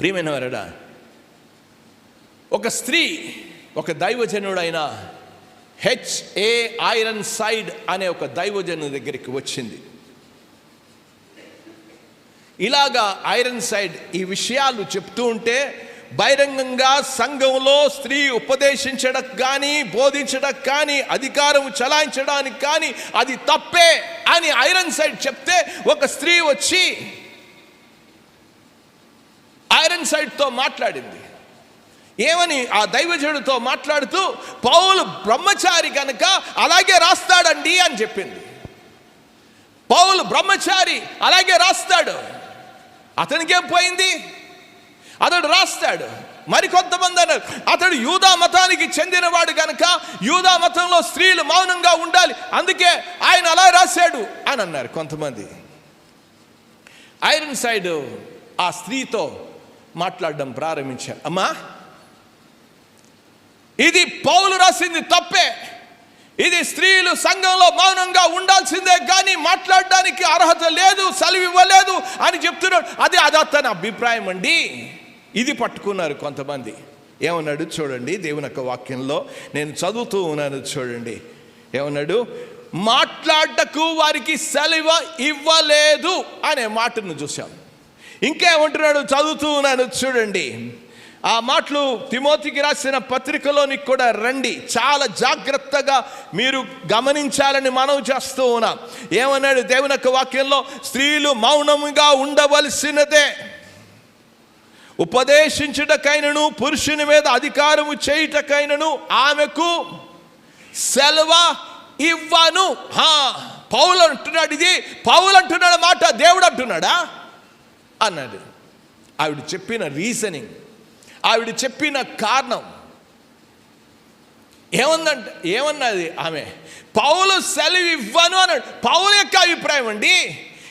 ప్రియమైన వారడా ఒక స్త్రీ ఒక దైవజనుడైన హెచ్ఏ ఐరన్ సైడ్ అనే ఒక దైవజను దగ్గరికి వచ్చింది. ఇలాగా ఐరన్ సైడ్ ఈ విషయాలు చెప్తూ ఉంటే బహిరంగంగా సంఘంలో స్త్రీ ఉపదేశించడం కానీ బోధించడం కానీ అధికారం చలాయించడానికి కానీ అది తప్పే అని ఐరన్ సైడ్ చెప్తే ఒక స్త్రీ వచ్చి ఐరన్ సైడ్తో మాట్లాడింది. ఏమని ఆ దైవజనుడితో మాట్లాడుతూ పౌలు బ్రహ్మచారి కనుక అలాగే రాస్తాడండి అని చెప్పింది. పౌలు బ్రహ్మచారి అలాగే రాస్తాడు. అతనికేం పోయింది? అతడు రాస్తాడు. మరికొంతమంది అన్నారు అతడు యూదా మతానికి చెందినవాడు కనుక యూదా మతంలో స్త్రీలు మౌనంగా ఉండాలి అందుకే ఆయన అలా రాశాడు అని అన్నారు కొంతమంది. ఐరన్ సైడ్ ఆ స్త్రీతో మాట్లాడడం ప్రారంభించారు. అమ్మా ఇది పౌలు రాసింది తప్పే. ఇది స్త్రీలు సంఘంలో మౌనంగా ఉండాల్సిందే కానీ మాట్లాడడానికి అర్హత లేదు సెలవు ఇవ్వలేదు అని చెప్తున్నాడు. అది అది అతని అభిప్రాయం అండి. ఇది పట్టుకున్నారు కొంతమంది. ఏమన్నాడు చూడండి దేవుని యొక్క వాక్యంలో నేను చదువుతూ ఉన్నాను చూడండి. ఏమన్నాడు? మాట్లాడటకు వారికి సెలవు ఇవ్వలేదు అనే మాటను చూశాము ఇంకేమంటున్నాడు చదువుతూ ఉన్నాను చూడండి. ఆ మాటలు తిమోతికి రాసిన పత్రికలోని కూడా రండి. చాలా జాగ్రత్తగా మీరు గమనించాలని మనవి చేస్తూ ఉన్నాం. ఏమన్నాడు దేవుని యొక్క వాక్యంలో? స్త్రీలు మౌనముగా ఉండవలసినదే. ఉపదేశించుటకైనను పురుషుని మీద అధికారము చేయుటకైనను ఆమెకు సెలవ ఇవ్వను. హా పౌలు అంటున్నాడు ఇది. పౌలు అంటున్నాడు మాట దేవుడు అంటున్నాడా? అన్నది ఆవిడ చెప్పిన రీజనింగ్ ఆవిడ చెప్పిన కారణం. ఏమందంట ఏమన్నది ఆమె? పౌలు సెలవు ఇవ్వను అన్నాడు. పౌలు యొక్క అభిప్రాయం అండి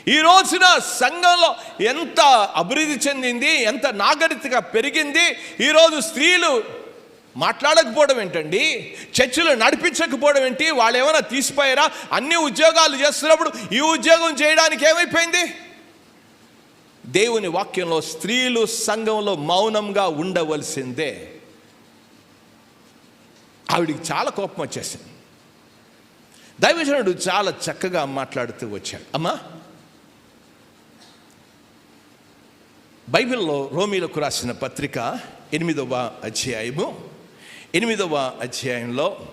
ఈ రోజున సంఘంలో ఎంత అభివృద్ధి చెందింది ఎంత నాగరికత పెరిగింది ఈరోజు స్త్రీలు మాట్లాడకపోవడం ఏంటండి? చర్చలు నడిపించకపోవడం ఏంటి? వాళ్ళు ఏమైనా తీసిపోయారా? అన్ని ఉద్యోగాలు చేస్తున్నప్పుడు ఈ ఉద్యోగం చేయడానికి ఏమైపోయింది? దేవుని వాక్యంలో స్త్రీలు సంఘంలో మౌనంగా ఉండవలసిందే. ఆవిడికి చాలా కోపం వచ్చేసింది. దైవజనుడు చాలా చక్కగా మాట్లాడుతూ వచ్చాడు. అమ్మా! బైబిల్లో రోమీలకు రాసిన పత్రిక ఎనిమిదవ అధ్యాయము ఎనిమిదవ అధ్యాయంలో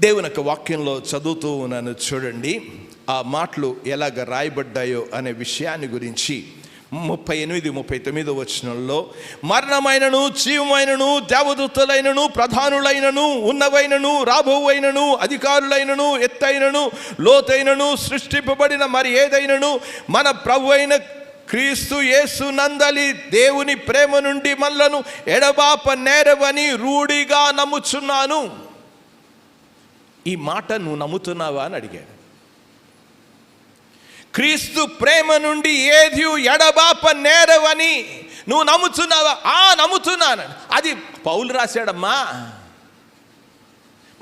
దేవుని యొక్క వాక్యంలో చదువుతూ ఉన్నాను చూడండి. ఆ మాటలు ఎలాగ రాయబడ్డాయో అనే విషయాన్ని గురించి ముప్పై ఎనిమిది ముప్పై తొమ్మిదో వచనంలో మరణమైనను జీవమైనను దేవదూతలైనను ప్రధానులైనను ఉన్నవైనను రాబోవైనను అధికారులైనను ఎత్తైనను లోతైనను సృష్టింపబడిన మరి ఏదైనను మన ప్రభు అయిన క్రీస్తు యేసు నందలి దేవుని ప్రేమ నుండి మనలను ఎడబాప నేరవని రూఢిగా నమ్ముచున్నాను. ఈ మాట నువ్వు నమ్ముతున్నావా అని అడిగాడు. క్రీస్తు ప్రేమ నుండి ఏది ఎడబాప నేరవని నువ్వు నమ్ముతున్నావా? ఆ నమ్ముతున్నాను. అది పౌలు రాశాడమ్మా.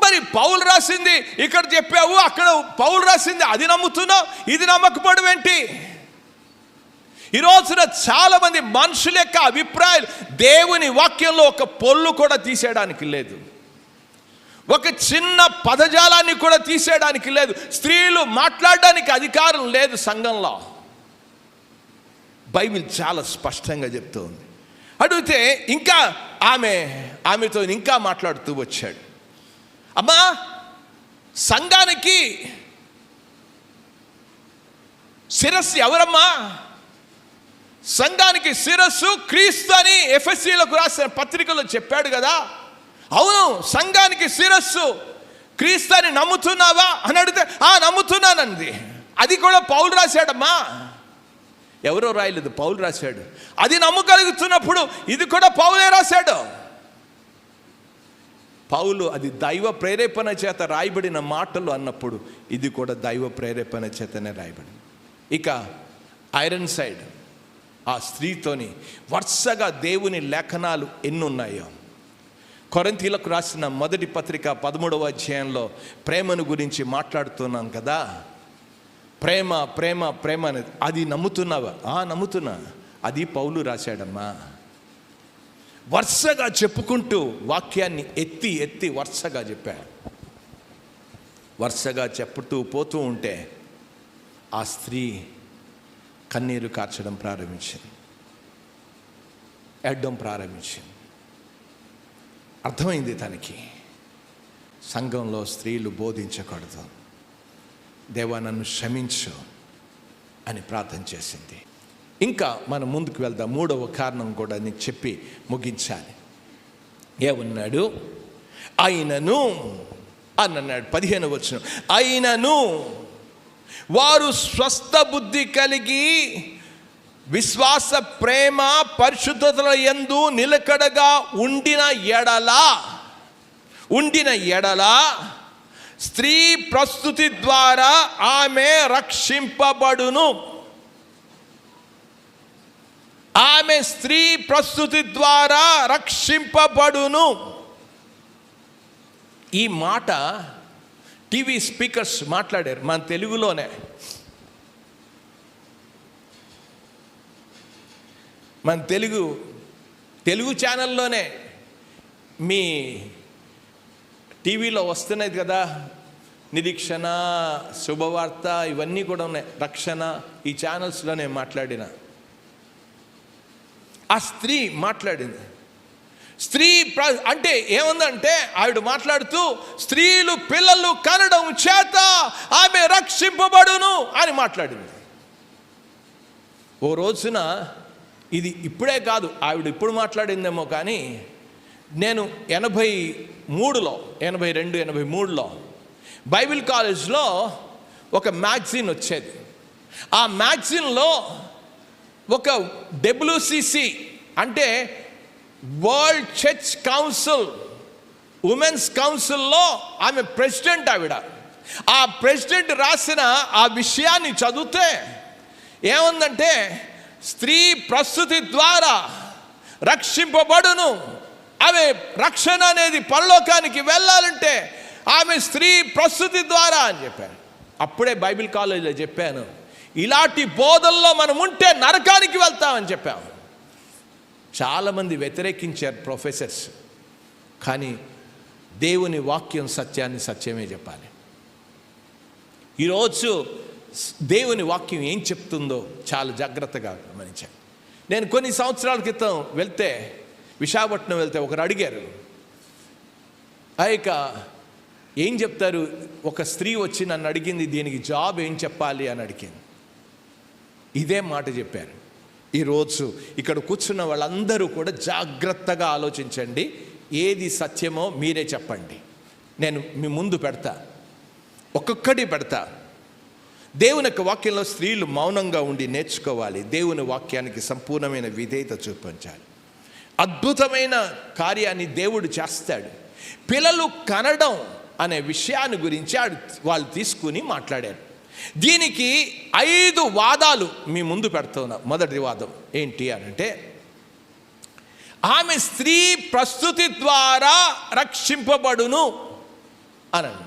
మరి పౌలు రాసింది ఇక్కడ చెప్పావు అక్కడ పౌలు రాసింది అది నమ్ముతున్నావు ఇది నమ్మకపోవడం ఏంటి? ఈ రోజున మనుషుల యొక్క అభిప్రాయాలు దేవుని వాక్యంలో ఒక పొల్లు కూడా తీసేయడానికి లేదు. ఒక చిన్న పదజాలాన్ని కూడా తీసేయడానికి లేదు. స్త్రీలు మాట్లాడడానికి అధికారం లేదు సంఘంలో. బైబిల్ చాలా స్పష్టంగా చెప్తుంది అడిగితే ఇంకా ఆమె ఆమెతో ఇంకా మాట్లాడుతూ వచ్చాడు. అమ్మా సంఘానికి శిరస్సు ఎవరమ్మా? సంఘానికి శిరస్సు క్రీస్తు అని ఎఫ్ఎస్సీలకు రాసిన పత్రికలో చెప్పాడు కదా. అవును సంఘానికి శిరస్సు. క్రీస్తుని నమ్ముతున్నావా అని అడిగితే ఆ నమ్ముతున్నానంది. అది కూడా పౌలు రాశాడమ్మా. ఎవరో రాయలేదు పౌలు రాశాడు. అది నమ్మగలుగుతున్నప్పుడు ఇది కూడా పౌలే రాశాడు. పౌలు అది దైవ ప్రేరేపణ చేత రాయబడిన మాటలు అన్నప్పుడు ఇది కూడా దైవ ప్రేరేపణ చేతనే రాయబడింది. ఇక ఐరన్ సైడ్ ఆ స్త్రీతోని వరుసగా దేవుని లేఖనాలు ఎన్నున్నాయో. కొరంతీలకు రాసిన మొదటి పత్రిక పదమూడవ అధ్యాయంలో ప్రేమను గురించి మాట్లాడుతున్నాం కదా. ప్రేమ ప్రేమ ప్రేమ అనేది అది నమ్ముతున్నావా? నమ్ముతున్నా. అది పౌలు రాశాడమ్మా. వరుసగా చెప్పుకుంటూ వాక్యాన్ని ఎత్తి ఎత్తి వరుసగా చెప్పాడు వరుసగా చెప్పుతూ పోతూ ఉంటే ఆ స్త్రీ కన్నీరు కార్చడం ప్రారంభించింది. ఎడ్డం ప్రారంభించింది. అర్థమైంది తనకి. సంఘంలో స్త్రీలు బోధించకూడదు. దేవా నన్ను క్షమించు అని ప్రార్థన చేసింది. ఇంకా మనం ముందుకు వెళ్దాం. మూడవ కారణం కూడా నేను చెప్పి ముగించాలి. ఏమన్నాడు? అయినను అని అన్నాడు పదిహేను వచ్చిన అయినను వారు స్వస్థ బుద్ధి కలిగి విశ్వాస ప్రేమ పరిశుద్ధతల ఎందు నిలకడగా ఉండిన ఎడల ఉండిన ఎడల స్త్రీ ప్రస్తుతి ద్వారా ఆమె రక్షింపబడును. ఆమె స్త్రీ ప్రస్తుతి ద్వారా రక్షింపబడును. ఈ మాట టీవీ స్పీకర్స్ మాట్లాడారు మన తెలుగులోనే. మన తెలుగు తెలుగు ఛానల్లోనే మీ టీవీలో వస్తున్నది కదా నిరీక్షణ శుభవార్త ఇవన్నీ కూడా ఉన్నాయి. రక్షణ ఈ ఛానల్స్లోనే మాట్లాడిన. ఆ స్త్రీ మాట్లాడింది. స్త్రీ ప్ర అంటే ఏముందంటే ఆవిడ మాట్లాడుతూ స్త్రీలు పిల్లలు కనడం చేత ఆమె రక్షింపబడును అని మాట్లాడింది. ఓ రోజున ఇది ఇప్పుడే కాదు ఆవిడ ఇప్పుడు మాట్లాడిందేమో కానీ నేను ఎనభై మూడులో ఎనభై రెండు ఎనభై మూడులో బైబిల్ కాలేజ్లో ఒక మ్యాగజైన్ వచ్చేది. ఆ మ్యాగజైన్లో ఒక డబ్ల్యూసిసి అంటే వరల్డ్ చర్చ్ కౌన్సిల్ ఉమెన్స్ కౌన్సిల్లో ఆమె ప్రెసిడెంట్ ఆవిడ. ఆ ప్రెసిడెంట్ రాసిన ఆ విషయాన్ని చదివితే ఏముందంటే స్త్రీ ప్రస్తుతి ద్వారా రక్షింపబడును. ఆమె రక్షణ అనేది పరలోకానికి వెళ్ళాలంటే ఆమె స్త్రీ ప్రస్తుతి ద్వారా అని చెప్పారు. అప్పుడే బైబిల్ కాలేజీలో చెప్పాను ఇలాంటి బోధల్లో మనం ఉంటే నరకానికి వెళ్తామని చెప్పాము. చాలామంది వ్యతిరేకించారు ప్రొఫెసర్స్ కానీ దేవుని వాక్యం సత్యాన్ని సత్యమే చెప్పాలి. ఈరోజు దేవుని వాక్యం ఏం చెప్తుందో చాలా జాగ్రత్తగా గమనించాను నేను కొన్ని సంవత్సరాల క్రితం వెళ్తే విశాఖపట్నం వెళ్తే ఒకరు అడిగారు. ఆ యొక్క ఏం చెప్తారు? ఒక స్త్రీ వచ్చి నన్ను అడిగింది దీనికి జాబ్ ఏం చెప్పాలి? అని అడిగింది. ఇదే మాట చెప్పారు. ఈరోజు ఇక్కడ కూర్చున్న వాళ్ళందరూ కూడా జాగ్రత్తగా ఆలోచించండి. ఏది సత్యమో మీరే చెప్పండి. నేను మీ ముందు పెడతా. ఒక్కొక్కటి పెడతా. దేవుని యొక్క వాక్యంలో స్త్రీలు మౌనంగా ఉండి నేర్చుకోవాలి. దేవుని వాక్యానికి సంపూర్ణమైన విధేయత చూపించాలి. అద్భుతమైన కార్యాన్ని దేవుడు చేస్తాడు. పిల్లలు కనడం అనే విషయాన్ని గురించి ఆడు- వాళ్ళు తీసుకుని మాట్లాడారు. దీనికి ఐదు వాదాలు మీ ముందు పెడుతున్నా మొదటి వాదం ఏంటి అని అంటే ఆమె స్త్రీ ప్రస్తుతి ద్వారా రక్షింపబడును అనండి.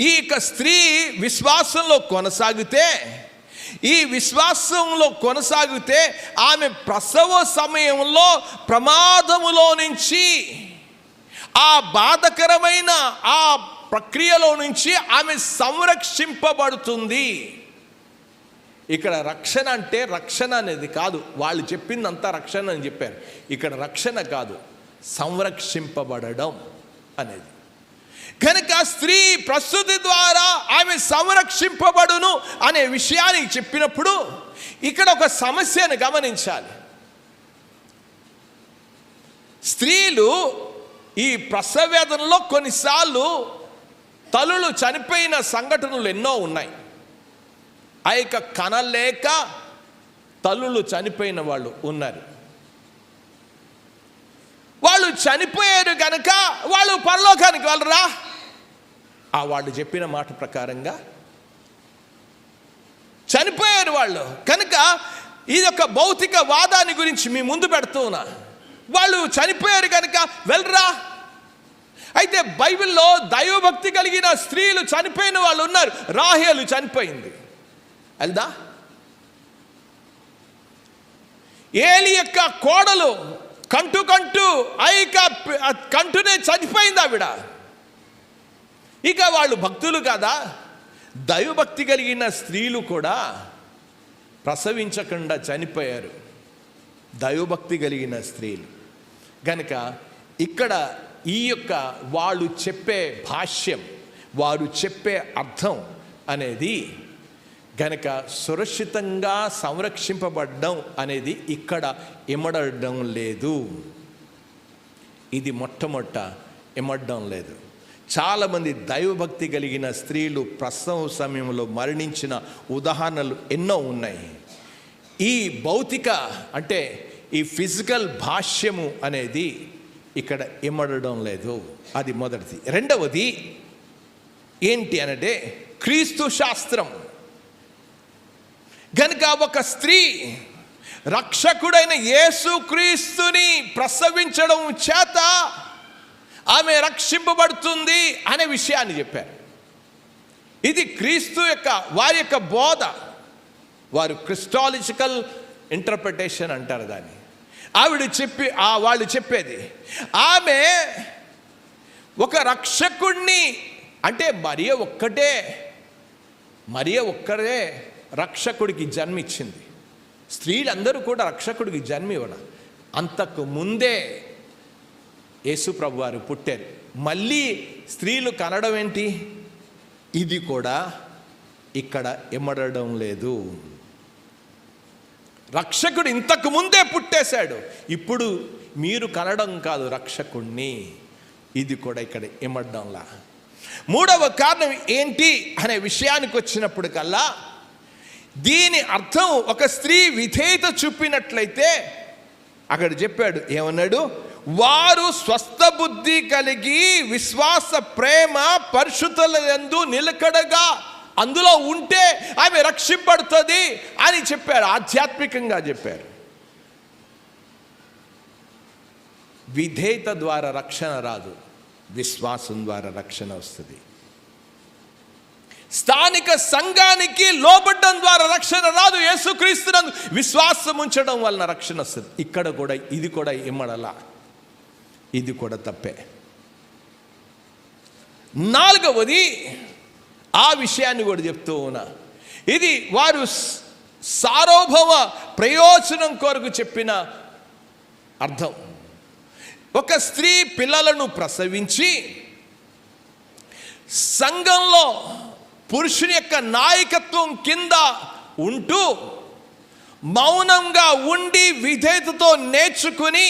ఈ యొక్క స్త్రీ విశ్వాసంలో కొనసాగితే ఈ విశ్వాసంలో కొనసాగితే ఆమె ప్రసవ సమయంలో ప్రమాదములో నుంచి ఆ బాధకరమైన ఆ ప్రక్రియలో నుంచి ఆమె సంరక్షింపబడుతుంది. ఇక్కడ రక్షణ అంటే రక్షణ అనేది కాదు. వాళ్ళు చెప్పిందంతా రక్షణ అని చెప్పారు. ఇక్కడ రక్షణ కాదు సంరక్షింపబడడం అనేది. కనుక స్త్రీ ప్రస్తుతి ద్వారా ఆమె సంరక్షింపబడును అనే విషయాన్ని చెప్పినప్పుడు ఇక్కడ ఒక సమస్యను గమనించాలి. స్త్రీలు ఈ ప్రసవేదనలో కొన్నిసార్లు తలులు చనిపోయిన సంఘటనలు ఎన్నో ఉన్నాయి. ఆ యొక్క కనలేక తల్లులు చనిపోయిన వాళ్ళు ఉన్నారు. వాళ్ళు చనిపోయారు కనుక వాళ్ళు పరలోకానికి వెళ్ళరా? ఆ వాళ్ళు చెప్పిన మాట ప్రకారంగా చనిపోయారు వాళ్ళు. కనుక ఇది ఒక భౌతిక వాదాన్ని గురించి మీ ముందు పెడుతున్నా వాళ్ళు చనిపోయారు కనుక వెళ్ళరా. అయితే బైబిల్లో దైవభక్తి కలిగిన స్త్రీలు చనిపోయిన వాళ్ళు ఉన్నారు. రాహేలు చనిపోయింది. వెళ్దా? ఏలి యొక్క కోడలు కంటు కంటు ఐక కంటునే చనిపోయింది ఆవిడ. ఇక వాళ్ళు భక్తులు కదా? దైవభక్తి కలిగిన స్త్రీలు కూడా ప్రసవించకుండా చనిపోయారు. దైవభక్తి కలిగిన స్త్రీలు. కనుక ఇక్కడ ఈ యొక్క వాళ్ళు చెప్పే భాష్యం వారు చెప్పే అర్థం అనేది గనక సురక్షితంగా సంరక్షింపబడడం అనేది ఇక్కడ ఇమడడం లేదు. ఇది మొట్టమొట్ట ఇమడడం లేదు. చాలామంది దైవభక్తి కలిగిన స్త్రీలు ప్రసవం సమయంలో మరణించిన ఉదాహరణలు ఎన్నో ఉన్నాయి. ఈ భౌతిక అంటే ఈ ఫిజికల్ భాష్యము అనేది ఇక్కడ ఇమ్మడడం లేదు. అది మొదటిది. రెండవది ఏంటి అనంటే క్రీస్తు శాస్త్రం. గనుక ఒక స్త్రీ రక్షకుడైన యేసు క్రీస్తుని ప్రసవించడం చేత ఆమె రక్షింపబడుతుంది అనే విషయాన్ని చెప్పారు. ఇది క్రీస్తు యొక్క వారి యొక్క బోధ. వారు క్రిస్టాలజికల్ ఇంటర్ప్రిటేషన్ అంటారు దాన్ని. ఆవిడ చెప్పి ఆ వాళ్ళు చెప్పేది ఆమె ఒక రక్షకుణ్ణి అంటే మరియ ఒక్కటే మరియ ఒక్కరే రక్షకుడికి జన్మిచ్చింది. స్త్రీలందరూ కూడా రక్షకుడికి జన్మ ఇవ్వడం అంతకు ముందే యేసుప్రభు వారు పుట్టారు. మళ్ళీ స్త్రీలు కనడం ఏంటి? ఇది కూడా ఇక్కడ ఇమ్మడడం లేదు. రక్షకుడు ఇంతకు ముందే పుట్టేశాడు. ఇప్పుడు మీరు కనడం కాదు రక్షకుణ్ణి. ఇది కూడా ఇక్కడ ఇమ్మడంలా. మూడవ కారణం ఏంటి అనే విషయానికి వచ్చినప్పుడు కల్లా దీని అర్థం ఒక స్త్రీ విధేయత చూపినట్లయితే అక్కడ చెప్పాడు ఏమన్నాడు? వారు స్వస్థ బుద్ధి కలిగి విశ్వాస ప్రేమ పరిశుద్ధుల యందు నిలకడగా అందులో ఉంటే ఆమె రక్షింపడుతుంది అని చెప్పారు ఆధ్యాత్మికంగా చెప్పారు. విధేయత ద్వారా రక్షణ రాదు విశ్వాసం ద్వారా రక్షణ వస్తుంది. స్థానిక సంఘానికి లోబడ్డం ద్వారా రక్షణ రాదు యేసుక్రీస్తునందు విశ్వాసం ఉంచడం వలన రక్షణ వస్తుంది. ఇక్కడ కూడా ఇది కూడా ఇమ్మడలా. ఇది కూడా తప్పే. నాలుగవది ఆ విషయాన్ని కూడా చెప్తూ ఉన్నా. ఇది వారు సార్వభౌమ ప్రయోజనం కొరకు చెప్పిన అర్థం. ఒక స్త్రీ పిల్లలను ప్రసవించి సంఘంలో పురుషుని యొక్క నాయకత్వం కింద ఉంటూ మౌనంగా ఉండి విధేయతతో నేర్చుకుని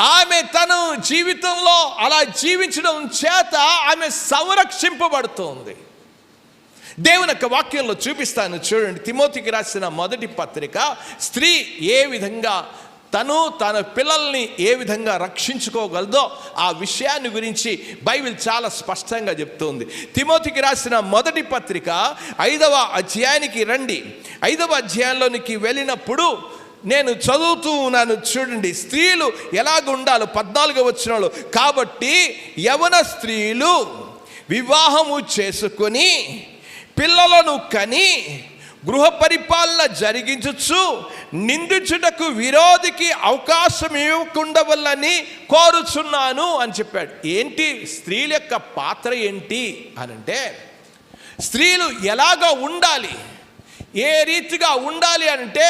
ఆమె తన జీవితంలో అలా జీవించడం చేత ఆమె సంరక్షింపబడుతోంది. దేవుని యొక్క వాక్యంలో చూపిస్తాను చూడండి. తిమోతికి రాసిన మొదటి పత్రిక స్త్రీ ఏ విధంగా తను తన పిల్లల్ని ఏ విధంగా రక్షించుకోగలదో ఆ విషయాన్ని గురించి బైబిల్ చాలా స్పష్టంగా చెప్తుంది. తిమోతికి రాసిన మొదటి పత్రిక ఐదవ అధ్యాయానికి రండి. ఐదవ అధ్యాయంలోనికి వెళ్ళినప్పుడు నేను చదువుతూ ఉన్నాను చూడండి స్త్రీలు ఎలాగ ఉండాలో పద్నాలుగో వాళ్ళు కాబట్టి యవన స్త్రీలు వివాహము చేసుకొని పిల్లలను కని గృహ పరిపాలన జరిగించచ్చు నిందించుటకు విరోధికి అవకాశం ఇవ్వకుండా వల్లని కోరుచున్నాను అని చెప్పాడు. ఏంటి? స్త్రీల యొక్క పాత్ర ఏంటి అనంటే స్త్రీలు ఎలాగ ఉండాలి? ఏ రీతిగా ఉండాలి అంటే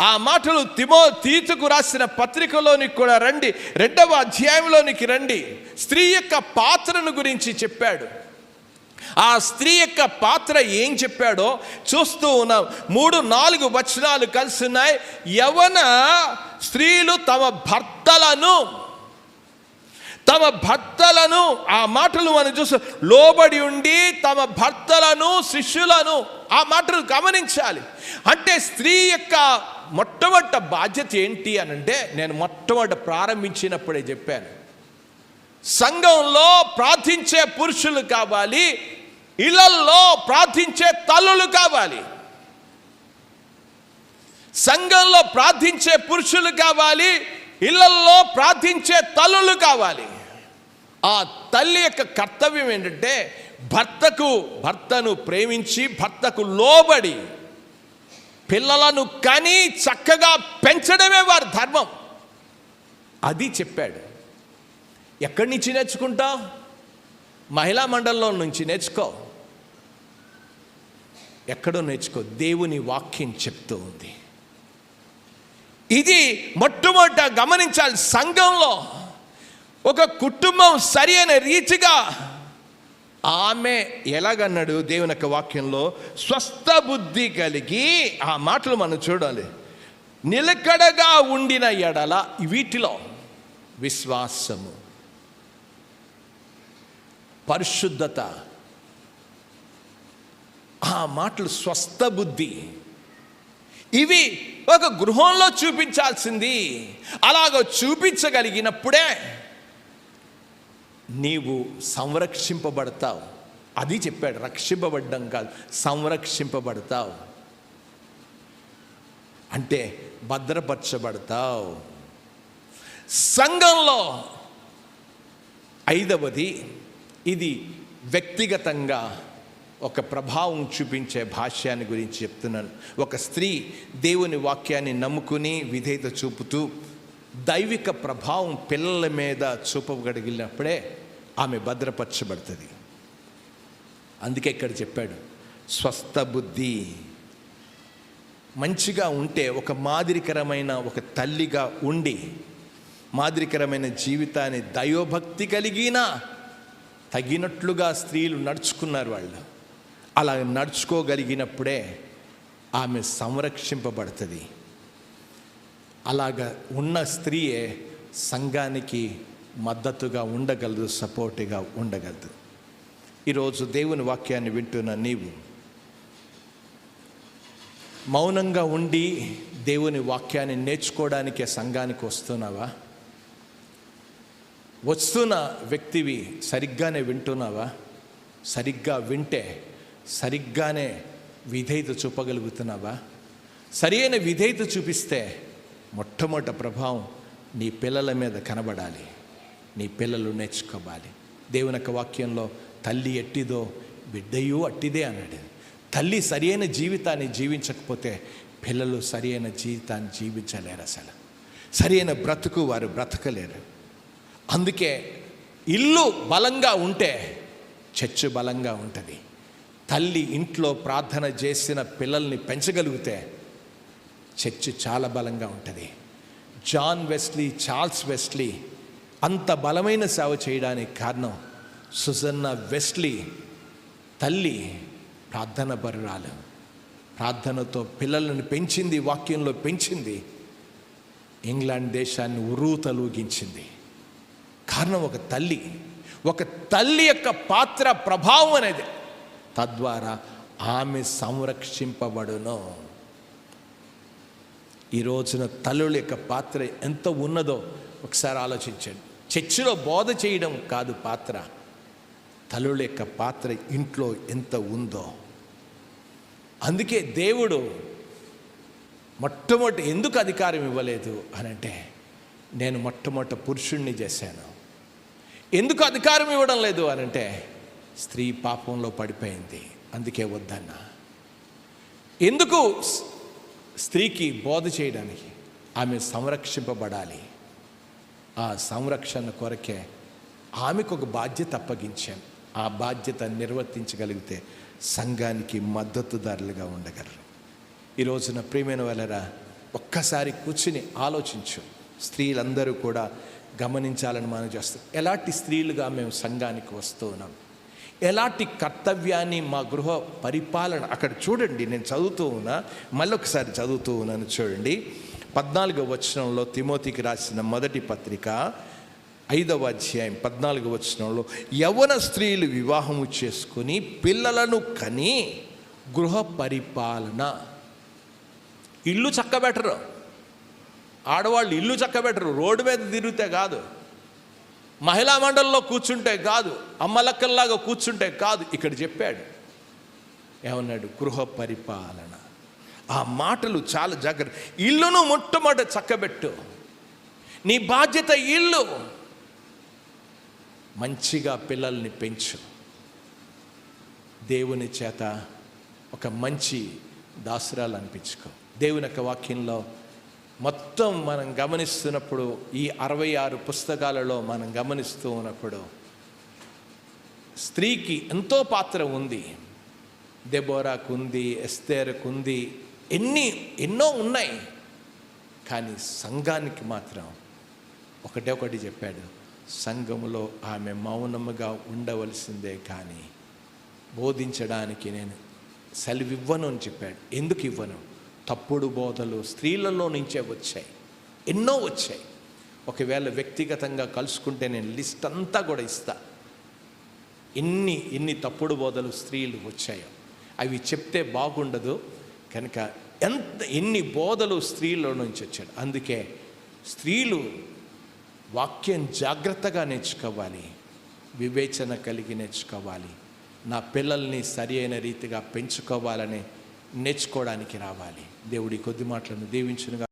ఆ మాటలు తిమో తీతుకు రాసిన పత్రికలోనికి కూడా రండి. రెండవ అధ్యాయంలోనికి రండి. స్త్రీ యొక్క పాత్రను గురించి చెప్పాడు. ఆ స్త్రీ యొక్క పాత్ర ఏం చెప్పాడో చూస్తూ ఉన్నాం. మూడు నాలుగు వచనాలు కలిసి ఉన్నాయి యవన స్త్రీలు తమ భర్తలను తమ భర్తలను ఆ మాటలు మనం చూస్తూ లోబడి ఉండి తమ భర్తలను శిష్యులను ఆ మాటలు గమనించాలి. అంటే స్త్రీ యొక్క మొట్టమొదట బాధ్యత ఏంటి అని అంటే నేను మొట్టమొదట ప్రారంభించినప్పుడే చెప్పాను. సంఘంలో ప్రార్థించే పురుషులు కావాలి ఇళ్ళల్లో ప్రార్థించే తల్లులు కావాలి. సంఘంలో ప్రార్థించే పురుషులు కావాలి ఇళ్ళల్లో ప్రార్థించే తల్లులు కావాలి. ఆ తల్లి యొక్క కర్తవ్యం ఏంటంటే భర్తకు భర్తను ప్రేమించి భర్తకు లోబడి పిల్లలను కని చక్కగా పెంచడమే వారి ధర్మం. అది చెప్పాడు. ఎక్కడి నుంచి నేర్చుకుంటావు మహిళా మండలంలో నుంచి నేర్చుకో. ఎక్కడో నేర్చుకో. దేవుని వాక్యం చెప్తూ ఉంది. ఇది మొట్టమొదట గమనించాలి సంఘంలో. ఒక కుటుంబం సరి అయిన రీతిగా ఆమె ఎలాగన్నాడు దేవుని యొక్క వాక్యంలో? స్వస్థ బుద్ధి కలిగి ఆ మాటలు మనం చూడాలి. నిలకడగా ఉండిన ఎడల వీటిలో విశ్వాసము. పరిశుద్ధత. ఆ మాటలు స్వస్థ బుద్ధి. ఇవి ఒక గృహంలో చూపించాల్సింది. అలాగ చూపించగలిగినప్పుడే నీవు సంరక్షింపబడతావు. అది చెప్పాడు రక్షింపబడ్డం కాదు సంరక్షింపబడతావు. అంటే భద్రపరచబడతావు. సంఘంలో ఐదవది ఇది వ్యక్తిగతంగా ఒక ప్రభావం చూపించే భాష్యాన్ని గురించి చెప్తున్నాను. ఒక స్త్రీ దేవుని వాక్యాన్ని నమ్ముకుని విధేయత చూపుతూ దైవిక ప్రభావం పిల్లల మీద చూపగలిగినప్పుడే ఆమె భద్రపరచబడుతుంది. అందుకే ఇక్కడ చెప్పాడు స్వస్థ బుద్ధి. మంచిగా ఉంటే ఒక మాదిరికరమైన ఒక తల్లిగా ఉండి మాదిరికరమైన జీవితాన్ని దైవభక్తి కలిగిన తగినట్లుగా స్త్రీలు నడుచుకున్నారు వాళ్ళు. అలా నడుచుకోగలిగినప్పుడే ఆమె సంరక్షింపబడుతుంది. అలాగ ఉన్న స్త్రీయే సంఘానికి మద్దతుగా ఉండగలదు సపోర్ట్గా ఉండగలదు. ఈరోజు దేవుని వాక్యాన్ని వింటున్న నీవు మౌనంగా ఉండి దేవుని వాక్యాన్ని నేర్చుకోవడానికే సంఘానికి వస్తున్నావా? వస్తున్న వ్యక్తివి సరిగ్గానే వింటున్నావా? సరిగ్గా వింటే సరిగ్గానే విధేయత చూపగలుగుతున్నావా? సరైన విధేయత చూపిస్తే మొట్టమొదట ప్రభావం నీ పిల్లల మీద కనబడాలి. నీ పిల్లలు నేర్చుకోవాలి. దేవుని యొక్క వాక్యంలో తల్లి ఎట్టిదో బిడ్డయు అట్టిదే అన్నాడు. తల్లి సరియైన జీవితాన్ని జీవించకపోతే పిల్లలు సరియైన జీవితాన్ని జీవించలేరు అసలు. సరియైన బ్రతుకు వారు బ్రతకలేరు. అందుకే ఇల్లు బలంగా ఉంటే చర్చ్ బలంగా ఉంటుంది. తల్లి ఇంట్లో ప్రార్థన చేసిన పిల్లల్ని పెంచగలిగితే చర్చ్ చాలా బలంగా ఉంటుంది. జాన్ వెస్లీ చార్ల్స్ వెస్లీ అంత బలమైన సేవ చేయడానికి కారణం సుజన్న వెస్లీ తల్లి ప్రార్థన పరురాలు ప్రార్థనతో పిల్లలను పెంచింది వాక్యంలో పెంచింది. ఇంగ్లాండ్ దేశాన్ని ఉరుతలూగించింది. కారణం ఒక తల్లి. ఒక తల్లి యొక్క పాత్ర ప్రభావం అనేది తద్వారా ఆమె సంరక్షింపబడును. ఈ రోజున తల్లుల యొక్క పాత్ర ఎంత ఉన్నదో ఒకసారి ఆలోచించండి. చర్చిలో బోధ చేయడం కాదు పాత్ర. తల్లుల యొక్క పాత్ర ఇంట్లో ఎంత ఉందో. అందుకే దేవుడు మొట్టమొదటి ఎందుకు అధికారం ఇవ్వలేదు అని అంటే నేను మొట్టమొదటి పురుషుణ్ణి చేశాను. ఎందుకు అధికారం ఇవ్వడం లేదు అని అంటే స్త్రీ పాపంలో పడిపోయింది. అందుకే వద్దన్నా. ఎందుకు స్త్రీకి బోధ చేయడానికి ఆమె సంరక్షింపబడాలి. ఆ సంరక్షణ కొరకే ఆమెకు ఒక బాధ్యత అప్పగించాను ఆ బాధ్యత నిర్వర్తించగలిగితే సంఘానికి మద్దతుదారులుగా ఉండగలరు. ఈ రోజున ప్రియమైన వాళ్ళరా ఒక్కసారి కూర్చుని ఆలోచించు. స్త్రీలందరూ కూడా గమనించాలని మనం చేస్తాం. ఎలాంటి స్త్రీలుగా మేము సంఘానికి వస్తూ ఉన్నాం? ఎలాంటి కర్తవ్యాన్ని మా గృహ పరిపాలన అక్కడ చూడండి నేను చదువుతూ ఉన్నా మళ్ళొకసారి చదువుతూ ఉన్నాను చూడండి. పద్నాలుగో వచనంలో తిమోతికి రాసిన మొదటి పత్రిక ఐదవ అధ్యాయం పద్నాలుగు వచనంలో యవన స్త్రీలు వివాహము చేసుకుని పిల్లలను కని గృహ పరిపాలన. ఇల్లు చక్కబెట్టరు. ఆడవాళ్ళు ఇల్లు చక్కబెట్టరు. రోడ్డు మీద తిరిగితే కాదు. మహిళా మండలిలో కూర్చుంటే కాదు అమ్మలక్కల్లాగా కూర్చుంటే కాదు ఇక్కడ చెప్పాడు. ఏమన్నాడు? గృహ పరిపాలన. ఆ మాటలు చాలా జాగ్రత్త ఇల్లును మొట్టమొదట చక్కబెట్టు. నీ బాధ్యత ఇల్లు. మంచిగా పిల్లల్ని పెంచు. దేవుని చేత ఒక మంచి దాసురాలు అనిపించుకో. దేవుని యొక్క వాక్యంలో మొత్తం మనం గమనిస్తున్నప్పుడు ఈ అరవై ఆరు పుస్తకాలలో మనం గమనిస్తూ ఉన్నప్పుడు స్త్రీకి ఎంతో పాత్ర ఉంది. దెబోరాకు ఉంది ఎస్తేరకు ఉంది ఎన్ని ఎన్నో ఉన్నాయి. కానీ సంఘానికి మాత్రం ఒకటే ఒకటి చెప్పాడు సంఘములో ఆమె మౌనముగా ఉండవలసిందే కానీ బోధించడానికి నేను సెలవివ్వను అని చెప్పాడు. ఎందుకు ఇవ్వను? తప్పుడు బోధలు స్త్రీలలో నుంచే వచ్చాయి. ఎన్నో వచ్చాయి. ఒకవేళ వ్యక్తిగతంగా కలుసుకుంటే నేను లిస్ట్ అంతా కూడా ఇస్తా. ఎన్ని ఎన్ని తప్పుడు బోధలు స్త్రీలు వచ్చాయో. అవి చెప్తే బాగుండదు. కనుక ఎంత ఎన్ని బోధలు స్త్రీల నుంచి వచ్చాడు అందుకే స్త్రీలు వాక్యం జాగ్రత్తగా నేర్చుకోవాలి. వివేచన కలిగి నేర్చుకోవాలి. నా పిల్లల్ని సరి అయిన రీతిగా పెంచుకోవాలని నేర్చుకోవడానికి రావాలి. దేవుడి కొద్ది మాటలను దీవించునుగా.